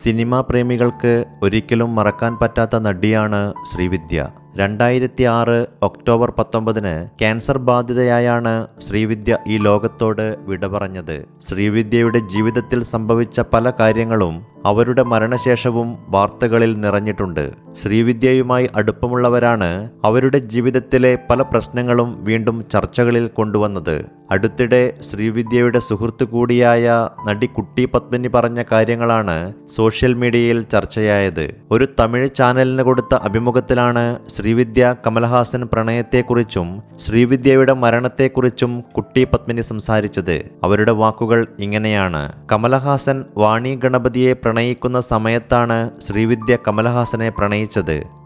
Cinema പ്രേമികൾക്ക് ഒരിക്കലും മറക്കാൻ പറ്റാത്ത നടിയാണ് ശ്രീവിദ്യ. രണ്ടായിരത്തി ആറ് ഒക്ടോബർ പത്തൊമ്പതിന് ക്യാൻസർ ബാധിതയായാണ് ശ്രീവിദ്യ ഈ ലോകത്തോട് വിട പറഞ്ഞത്. ശ്രീവിദ്യയുടെ ജീവിതത്തിൽ സംഭവിച്ച പല കാര്യങ്ങളും അവരുടെ മരണശേഷവും വാർത്തകളിൽ നിറഞ്ഞിട്ടുണ്ട്. ശ്രീവിദ്യയുമായി അടുപ്പമുള്ളവരാണ് അവരുടെ ജീവിതത്തിലെ പല പ്രശ്നങ്ങളും വീണ്ടും ചർച്ചകളിൽ കൊണ്ടുവന്നത്. അടുത്തിടെ ശ്രീവിദ്യയുടെ സുഹൃത്തു കൂടിയായ നടി കുട്ടി പത്മിനി പറഞ്ഞ കാര്യങ്ങളാണ് സോഷ്യൽ മീഡിയയിൽ ചർച്ചയായത്. ഒരു തമിഴ് ചാനലിന് കൊടുത്ത അഭിമുഖത്തിലാണ് ശ്രീവിദ്യ കമൽഹാസൻ പ്രണയത്തെക്കുറിച്ചും ശ്രീവിദ്യയുടെ മരണത്തെക്കുറിച്ചും കുട്ടി പത്മിനി സംസാരിച്ചത്. അവരുടെ വാക്കുകൾ ഇങ്ങനെയാണ്. കമലഹാസൻ വാണി ഗണപതിയെ പ്രണയിക്കുന്ന സമയത്താണ് ശ്രീവിദ്യ കമലഹാസനെ പ്രണയിച്ചത്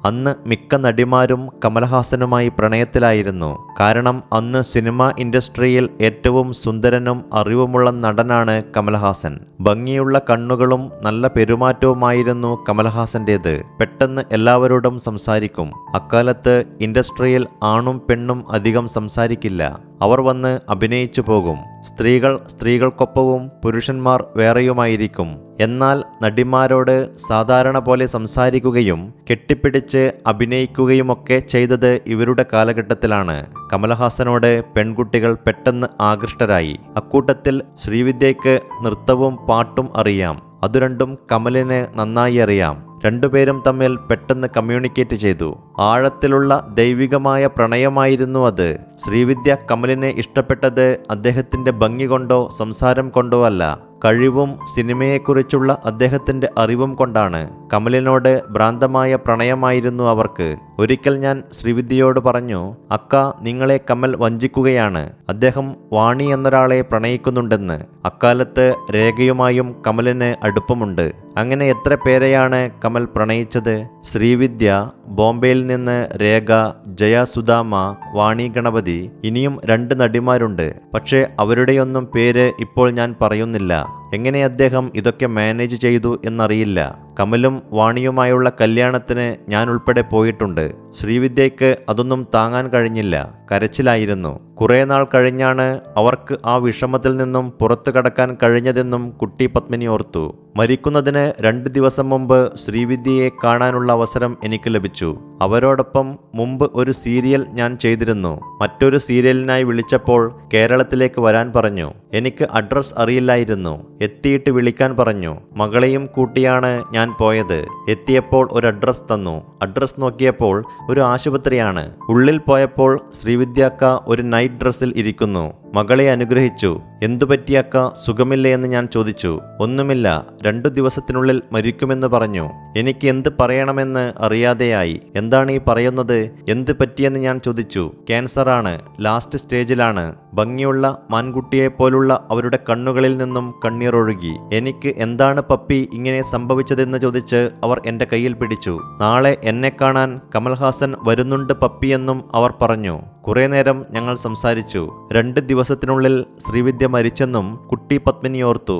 അന്ന് മിക്ക നടിമാരും കമൽഹാസനുമായി പ്രണയത്തിലായിരുന്നു. കാരണം അന്ന് സിനിമാ ഇൻഡസ്ട്രിയിൽ ഏറ്റവും സുന്ദരനും അറിവുമുള്ള നടനാണ് കമൽഹാസൻ ഭംഗിയുള്ള കണ്ണുകളും നല്ല പെരുമാറ്റവുമായിരുന്നു കമൽഹാസന്റേത് പെട്ടെന്ന് എല്ലാവരോടും സംസാരിക്കും. അക്കാലത്ത് ഇൻഡസ്ട്രിയിൽ ആണും പെണ്ണും അധികം സംസാരിക്കില്ല. അവർ വന്ന് അഭിനയിച്ചു പോകും. സ്ത്രീകൾ സ്ത്രീകൾക്കൊപ്പവും പുരുഷന്മാർ വേറെയുമായിരിക്കും. എന്നാൽ നടിമാരോട് സാധാരണ പോലെ സംസാരിക്കുകയും കെട്ടിപ്പിടിച്ച് അഭിനയിക്കുകയുമൊക്കെ ചെയ്തത് ഇവരുടെ കാലഘട്ടത്തിലാണ്. കമലഹാസനോട് പെൺകുട്ടികൾ പെട്ടെന്ന് ആകൃഷ്ടരായി. അക്കൂട്ടത്തിൽ ശ്രീവിദ്യയ്ക്ക് നൃത്തവും പാട്ടും അറിയാം. അതു രണ്ടും കമലിന് നന്നായി അറിയാം. രണ്ടുപേരും തമ്മിൽ പെട്ടെന്ന് കമ്മ്യൂണിക്കേറ്റ് ചെയ്തു. ആഴത്തിലുള്ള ദൈവികമായ പ്രണയമായിരുന്നു അത്. ശ്രീവിദ്യ കമലിനെ ഇഷ്ടപ്പെട്ടത് അദ്ദേഹത്തിന്റെ ഭംഗി കൊണ്ടോ സംസാരം കൊണ്ടോ അല്ല. കഴിവും സിനിമയെക്കുറിച്ചുള്ള അദ്ദേഹത്തിന്റെ അറിവും കൊണ്ടാണ് കമലിനോട് ഭ്രാന്തമായ പ്രണയമായിരുന്നു അവർക്ക്. ഒരിക്കൽ ഞാൻ ശ്രീവിദ്യയോട് പറഞ്ഞു അക്ക നിങ്ങളെ കമൽ വഞ്ചിക്കുകയാണ്. അദ്ദേഹം വാണി എന്നൊരാളെ പ്രണയിക്കുന്നുണ്ടെന്ന്. അക്കാലത്ത് രേഖയുമായും കമലിന് അടുപ്പമുണ്ട്. അങ്ങനെ എത്ര പേരെയാണ് കമൽ പ്രണയിച്ചത്? ശ്രീവിദ്യ ബോംബെയിൽ നിന്ന് രേഖ ജയസുദാമ വാണി ഗണപതി ഇനിയും രണ്ട് നടിമാരുണ്ട്. പക്ഷേ അവരുടെയൊന്നും പേര് ഇപ്പോൾ ഞാൻ പറയുന്നില്ല. എങ്ങനെ അദ്ദേഹം ഇതൊക്കെ മാനേജ് ചെയ്തു എന്നറിയില്ല. കമലും വാണിയുമായുള്ള കല്യാണത്തിന് ഞാൻ ഉൾപ്പെടെ പോയിട്ടുണ്ട്. ശ്രീവിദ്യയ്ക്ക് അതൊന്നും താങ്ങാൻ കഴിഞ്ഞില്ല. കരച്ചിലായിരുന്നു. കുറേ നാൾ കഴിഞ്ഞാണ് അവർക്ക് ആ വിഷമത്തിൽ നിന്നും പുറത്തു കടക്കാൻ കഴിഞ്ഞതെന്നും കുട്ടി പത്മിനി ഓർത്തു. മരിക്കുന്നതിന് രണ്ട് ദിവസം മുമ്പ് ശ്രീവിദ്യയെ കാണാനുള്ള അവസരം എനിക്ക് ലഭിച്ചു. അവരോടൊപ്പം മുമ്പ് ഒരു സീരിയൽ ഞാൻ ചെയ്തിരുന്നു. മറ്റൊരു സീരിയലിനായി വിളിച്ചപ്പോൾ കേരളത്തിലേക്ക് വരാൻ പറഞ്ഞു. എനിക്ക് അഡ്രസ് അറിയില്ലായിരുന്നു. എത്തിയിട്ട് വിളിക്കാൻ പറഞ്ഞു. മകളെയും കൂട്ടിയാണ് ഞാൻ പോയത്. എത്തിയപ്പോൾ ഒരു അഡ്രസ് തന്നു. അഡ്രസ് നോക്കിയപ്പോൾ ഒരു ആശുപത്രിയാണ്. ഉള്ളിൽ പോയപ്പോൾ ശ്രീവിദ്യാക്ക ഒരു നൈറ്റ് ഡ്രസ്സിൽ ഇരിക്കുന്നു. മകളെ അനുഗ്രഹിച്ചു. എന്തു അക്ക? സുഖമില്ലേ എന്ന് ഞാൻ ചോദിച്ചു. ഒന്നുമില്ല. രണ്ടു ദിവസത്തിനുള്ളിൽ മരിക്കുമെന്ന് പറഞ്ഞു. എനിക്ക് എന്ത് പറയണമെന്ന് അറിയാതെയായി. എന്താണ് ഈ പറയുന്നത്? എന്ത് പറ്റിയെന്ന് ഞാൻ ചോദിച്ചു. ക്യാൻസറാണ്. ലാസ്റ്റ് സ്റ്റേജിലാണ്. ഭംഗിയുള്ള മാൻകുട്ടിയെ പോലുള്ള അവരുടെ കണ്ണുകളിൽ നിന്നും കണ്ണീറൊഴുകി എനിക്ക് എന്താണ് പപ്പി ഇങ്ങനെ സംഭവിച്ചതെന്ന് ചോദിച്ച് അവർ എന്റെ കയ്യിൽ പിടിച്ചു. നാളെ എന്നെ കാണാൻ കമൽഹാസൻ വരുന്നുണ്ട് പപ്പിയെന്നും അവർ പറഞ്ഞു. കുറേ നേരം ഞങ്ങൾ സംസാരിച്ചു. രണ്ട് ദിവസത്തിനുള്ളിൽ ശ്രീവിദ്യ മരിച്ചെന്നും കുട്ടി പത്മിനി ഓർത്തു